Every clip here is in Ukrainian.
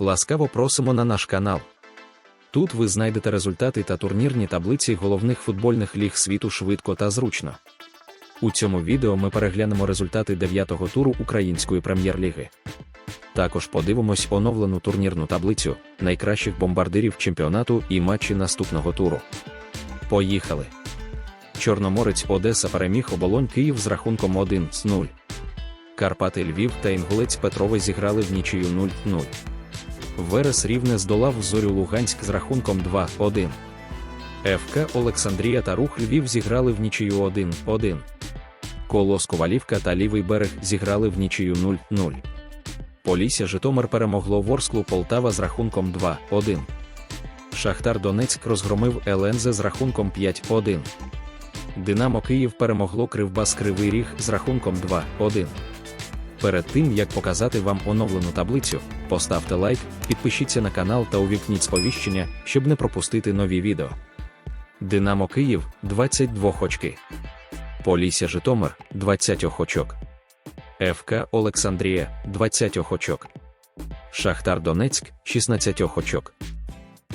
Ласкаво просимо на наш канал. Тут ви знайдете результати та турнірні таблиці головних футбольних ліг світу швидко та зручно. У цьому відео ми переглянемо результати 9-го туру Української прем'єр-ліги. Також подивимось оновлену турнірну таблицю найкращих бомбардирів чемпіонату і матчі наступного туру. Поїхали! Чорноморець Одеса переміг оболонь Київ з рахунком 1-0. Карпати Львів та Інгулець Петрове зіграли в нічию 0-0. Верес Рівне здолав зорю Луганськ з рахунком 2-1. ФК Олександрія та Рух Львів зіграли в нічию 1-1. Колос Ковалівка та Лівий берег зіграли в нічию 0-0. Полісся Житомир перемогло Ворсклу Полтава з рахунком 2-1. Шахтар Донецьк розгромив ЛНЗ з рахунком 5-1. Динамо Київ перемогло Кривбас Кривий Ріг з рахунком 2-1. Перед тим як показати вам оновлену таблицю, поставте лайк, підпишіться на канал та увікніть сповіщення, щоб не пропустити нові відео. Динамо Київ 22 очки. Полісся Житомир 20 очок. ФК Олександрія 20 очок. Шахтар Донецьк 16 очок.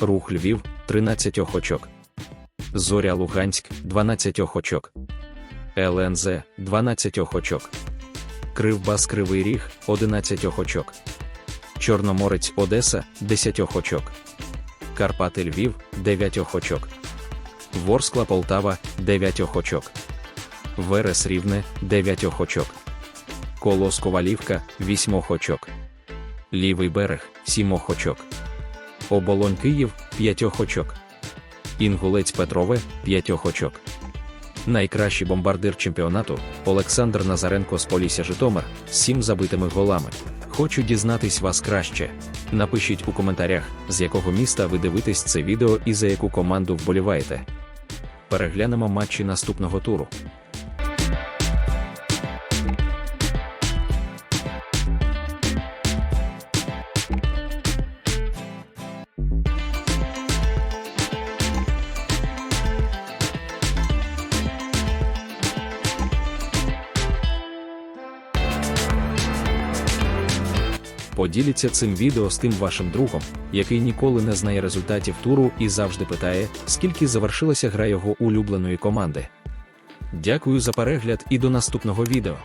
Рух Львів 13 очок. Зоря Луганськ 12 очок. ЛНЗ 12 очок. Кривбас Кривий Ріг 11 очок. Чорноморець Одеса 10 очок. Карпати Львів 9 очок. Ворскла Полтава 9 очок. Верес Рівне 9 очок. Колос Ковалівка 8 очок. Лівий берег 7 очок. Оболонь Київ 5 очок. Інгулець Петрове 5 очок. Найкращий бомбардир чемпіонату Олександр Назаренко з Полісся Житомир з сім забитими голами. Хочу дізнатись вас краще. Напишіть у коментарях, з якого міста ви дивитесь це відео і за яку команду вболіваєте. Переглянемо матчі наступного туру. Поділіться цим відео з тим вашим другом, який ніколи не знає результатів туру і завжди питає, скільки завершилася гра його улюбленої команди. Дякую за перегляд і до наступного відео.